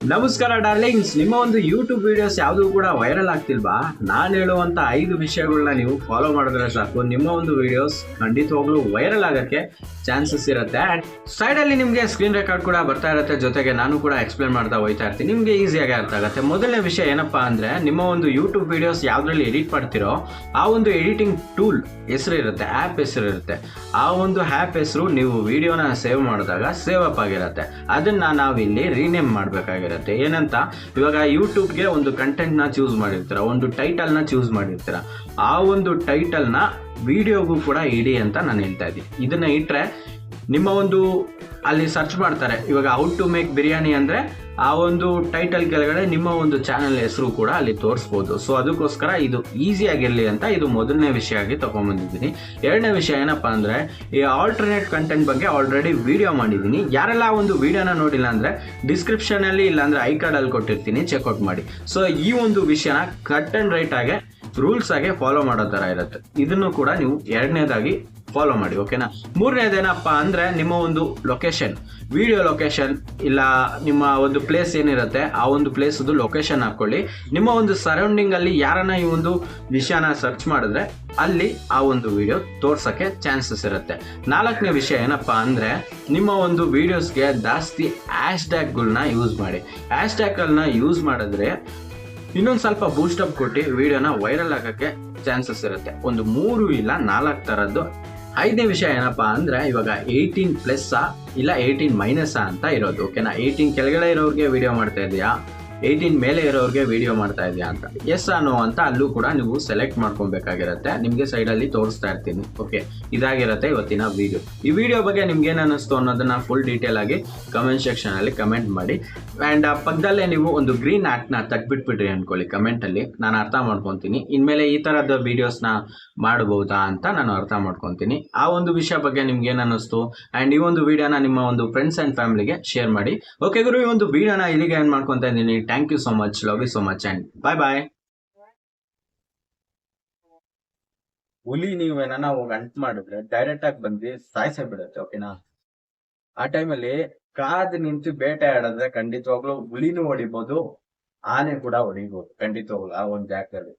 ನಮಸ್ಕಾರ ಡಾರ್ಲಿಂಗ್ಸ್. ನಿಮ್ಮ ಒಂದು ಯೂಟ್ಯೂಬ್ ವಿಡಿಯೋಸ್ ಯಾವುದು ಕೂಡ ವೈರಲ್ ಆಗ್ತಿಲ್ವಾ? ನಾನು ಹೇಳುವಂತ ಐದು ವಿಷಯಗಳನ್ನ ನೀವು ಫಾಲೋ ಮಾಡಿದ್ರೆ ಸಾಕು. ನಿಮ್ಮ ಒಂದು ವಿಡಿಯೋಸ್ ಖಂಡಿತವಾಗ್ಲೂ ವೈರಲ್ ಆಗಕ್ಕೆ ಚಾನ್ಸಸ್ ಇರುತ್ತೆ. ಅಂಡ್ ಸೈಡ್ ಅಲ್ಲಿ ನಿಮಗೆ ಸ್ಕ್ರೀನ್ ರೆಕಾರ್ಡ್ ಕೂಡ ಬರ್ತಾ ಇರುತ್ತೆ. ಜೊತೆಗೆ ನಾನು ಕೂಡ ಎಕ್ಸ್ಪ್ಲೇನ್ ಮಾಡ್ತಾ ಹೋಯ್ತಾ ಇರ್ತೀನಿ. ನಿಮಗೆ ಈಸಿಯಾಗಿ ಅರ್ಥ ಆಗುತ್ತೆ. ಮೊದಲನೇ ವಿಷಯ ಏನಪ್ಪಾ ಅಂದ್ರೆ, ನಿಮ್ಮ ಒಂದು ಯೂಟ್ಯೂಬ್ ವಿಡಿಯೋಸ್ ಯಾವ್ದ್ರಲ್ಲಿ ಎಡಿಟ್ ಮಾಡ್ತಿರೋ, ಆ ಒಂದು ಎಡಿಟಿಂಗ್ ಟೂಲ್ ಹೆಸರು ಇರುತ್ತೆ ಆ್ಯಪ್ ಹೆಸರು ಇರುತ್ತೆ. ಆ ಒಂದು ಆ್ಯಪ್ ಹೆಸರು ನೀವು ವಿಡಿಯೋನ ಸೇವ್ ಮಾಡಿದಾಗ ಸೇವ್ ಅಪ್ ಆಗಿರುತ್ತೆ. ಅದನ್ನ ನಾವಿಲ್ಲಿ ರೀನೇಮ್ ಮಾಡಬೇಕಾಗಿರುತ್ತೆ. ಏನಂತ? ಇವಾಗ ಯೂಟ್ಯೂಬ್ಗೆ ಒಂದು ಕಂಟೆಂಟ್ನ ಚೂಸ್ ಮಾಡಿರ್ತೀರ, ಒಂದು ಟೈಟಲ್ನ ಚೂಸ್ ಮಾಡಿರ್ತೀರ, ಆ ಒಂದು ಟೈಟಲ್ನ ವಿಡಿಯೋಗೂ ಕೂಡ ಇಡಿ ಅಂತ ನಾನು ಹೇಳ್ತಾ ಇದ್ದೀನಿ. ಇದನ್ನ ಇಟ್ಟರೆ ನಿಮ್ಮ ಒಂದು ಅಲ್ಲಿ ಸರ್ಚ್ ಮಾಡ್ತಾರೆ. ಇವಾಗ ಔಟ್ ಟು ಮೇಕ್ ಬಿರಿಯಾನಿ ಅಂದರೆ ಆ ಒಂದು ಟೈಟಲ್ ಕೆಳಗಡೆ ನಿಮ್ಮ ಒಂದು ಚಾನಲ್ ಹೆಸರು ಕೂಡ ಅಲ್ಲಿ ತೋರಿಸ್ಬೋದು. ಸೊ ಅದಕ್ಕೋಸ್ಕರ ಇದು ಈಸಿ ಆಗಿರಲಿ ಅಂತ ಇದು ಮೊದಲನೇ ವಿಷಯ ಆಗಿ ತಗೊಂಡ್ಬಂದಿದ್ದೀನಿ ಎರಡನೇ ವಿಷಯ ಏನಪ್ಪ ಅಂದರೆ, ಈ ಆಲ್ಟರ್ನೇಟ್ ಕಂಟೆಂಟ್ ಬಗ್ಗೆ ಆಲ್ರೆಡಿ ವಿಡಿಯೋ ಮಾಡಿದ್ದೀನಿ. ಯಾರೆಲ್ಲ ಒಂದು ವಿಡಿಯೋನ ನೋಡಿಲ್ಲ ಅಂದರೆ ಡಿಸ್ಕ್ರಿಪ್ಷನಲ್ಲಿ ಇಲ್ಲಾಂದರೆ ಐ ಕಾರ್ಡಲ್ಲಿ ಕೊಟ್ಟಿರ್ತೀನಿ ಚೆಕ್ಔಟ್ ಮಾಡಿ. ಸೊ ಈ ಒಂದು ವಿಷಯನ ಕಟ್ ಆ್ಯಂಡ್ ರೈಟ್ ಆಗಿ ರೂಲ್ಸ್ ಆಗಿ ಫಾಲೋ ಮಾಡೋ ಥರ ಇರುತ್ತೆ. ಇದನ್ನು ಕೂಡ ನೀವು ಎರಡನೇದಾಗಿ ಫಾಲೋ ಮಾಡಿ ಓಕೆನಾ ಮೂರನೇದೇನಪ್ಪ ಅಂದರೆ ನಿಮ್ಮ ಒಂದು ಲೊಕೇಶನ್ ವಿಡಿಯೋ ಲೊಕೇಶನ್ ಇಲ್ಲ ನಿಮ್ಮ ಒಂದು ಪ್ಲೇಸ್ ಏನಿರುತ್ತೆ, ಆ ಒಂದು ಪ್ಲೇಸದು ಲೊಕೇಶನ್ ಹಾಕ್ಕೊಳ್ಳಿ ನಿಮ್ಮ ಒಂದು ಸರೌಂಡಿಂಗಲ್ಲಿ ಯಾರನ್ನ ಈ ಒಂದು ವಿಷಯನ ಸರ್ಚ್ ಮಾಡಿದ್ರೆ, ಅಲ್ಲಿ ಆ ಒಂದು ವಿಡಿಯೋ ತೋರ್ಸೋಕ್ಕೆ ಚಾನ್ಸಸ್ ಇರುತ್ತೆ. ನಾಲ್ಕನೇ ವಿಷಯ ಏನಪ್ಪ ಅಂದ್ರೆ, ನಿಮ್ಮ ಒಂದು ವಿಡಿಯೋಸ್ಗೆ ಜಾಸ್ತಿ ಆ್ಯಶ್ ಟ್ಯಾಗ್ಗಳನ್ನ ಯೂಸ್ ಮಾಡಿ. ಆ್ಯಶ್ ಟ್ಯಾಗ್ಗಳನ್ನ ಯೂಸ್ ಮಾಡಿದ್ರೆ, ಇನ್ನೊಂದು ಸ್ವಲ್ಪ ಬೂಸ್ಟಪ್ ಕೊಟ್ಟು ವಿಡಿಯೋನ ವೈರಲ್ ಆಗೋಕ್ಕೆ ಚಾನ್ಸಸ್ ಇರುತ್ತೆ. ಒಂದು ಮೂರು ಇಲ್ಲ ನಾಲ್ಕು ಥರದ್ದು ಐದನೇ ವಿಷಯ ಏನಪ್ಪ ಅಂದ್ರೆ ಇವಾಗ ಏಯ್ಟೀನ್ ಪ್ಲಸ್ ಇಲ್ಲ ಏಯ್ಟೀನ್ ಮೈನಸ್ ಅಂತ ಇರೋದು ಓಕೆನಾ ಏಯ್ಟೀನ್ ಕೆಳಗಡೆ ಇರೋರಿಗೆ ವಿಡಿಯೋ ಮಾಡ್ತಾ ಇದೆಯಾ? ಏಯ್ಟೀನ್ ಮೇಲೆ ಇರೋರಿಗೆ ವಿಡಿಯೋ ಮಾಡ್ತಾ ಇದೆಯಾ ಅಂತ. ಎಸ್ ಅನ್ನೋ ಅಂತ ಅಲ್ಲೂ ಕೂಡ ನೀವು ಸೆಲೆಕ್ಟ್ ಮಾಡ್ಕೊಬೇಕಾಗಿರತ್ತೆ. ನಿಮಗೆ ಸೈಡಲ್ಲಿ ತೋರಿಸ್ತಾ ಇರ್ತೀನಿ. ಓಕೆ ಇದಾಗಿರುತ್ತೆ ಇವತ್ತಿನ ವಿಡಿಯೋ ಈ ವಿಡಿಯೋ ಬಗ್ಗೆ ನಿಮ್ಗೆ ಏನು ಅನ್ನಿಸ್ತು ಅನ್ನೋದನ್ನ ಫುಲ್ ಡೀಟೇಲ್ ಆಗಿ ಕಮೆಂಟ್ ಸೆಕ್ಷನ್ ಅಲ್ಲಿ ಕಮೆಂಟ್ ಮಾಡಿ. ಆ್ಯಂಡ್ ಆ ಪಕ್ಕದಲ್ಲೇ ನೀವು ಒಂದು ಗ್ರೀನ್ನ ತೆಗ್ಬಿಟ್ಬಿಟ್ರಿ ಅನ್ಕೊಳ್ಳಿ ಕಮೆಂಟಲ್ಲಿ ನಾನು ಅರ್ಥ ಮಾಡ್ಕೊತೀನಿ. ಇನ್ಮೇಲೆ ಈ ಥರದ ನ ಮಾಡಬಹುದಾ ಅಂತ ನಾನು ಅರ್ಥ ಮಾಡ್ಕೊತೀನಿ. ಆ ಒಂದು ವಿಷಯ ಬಗ್ಗೆ ನಿಮ್ಗೆ ಏನು ಅನ್ನಿಸ್ತು? ಆ್ಯಂಡ್ ಈ ಒಂದು ವಿಡಿಯೋನ ನಿಮ್ಮ ಒಂದು ಫ್ರೆಂಡ್ಸ್ ಆ್ಯಂಡ್ ಫ್ಯಾಮಿಲಿಗೆ ಶೇರ್ ಮಾಡಿ. ಓಕೆ ಗುರು, ಈ ಒಂದು ವಿಡಿಯೋನ ಇಲ್ಲಿಗೆ ಏನು ಮಾಡ್ಕೊತಾ ಇದ್ದೀನಿ. Thank you so much love you so much and bye bye ಹುಲಿ ನೀವು ಏನಾನ ಹೋಗಿ ಅಂಟ್ ಮಾಡಿದ್ರೆ ಡೈರೆಕ್ಟ್ ಆಗಿ ಬಂದು ಸಾಯಿಸೇ ಬಿಡುತ್ತೆ ಓಕೆನಾ ಆ ಟೈಮಲ್ಲಿ ಕಾದು ನಿಂತು ಬೇಟೆ ಆಡಿದ್ರೆ ಖಂಡಿತವಾಗ್ಲೂ ಹುಲಿನೂ ಹೊಡಿಬೋದು, ಆನೆ ಕೂಡ ಹೊಡಿಬೋದು, ಖಂಡಿತವಾಗ್ಲು ಆ ಒಂದು ಜಾಗದಲ್ಲಿ.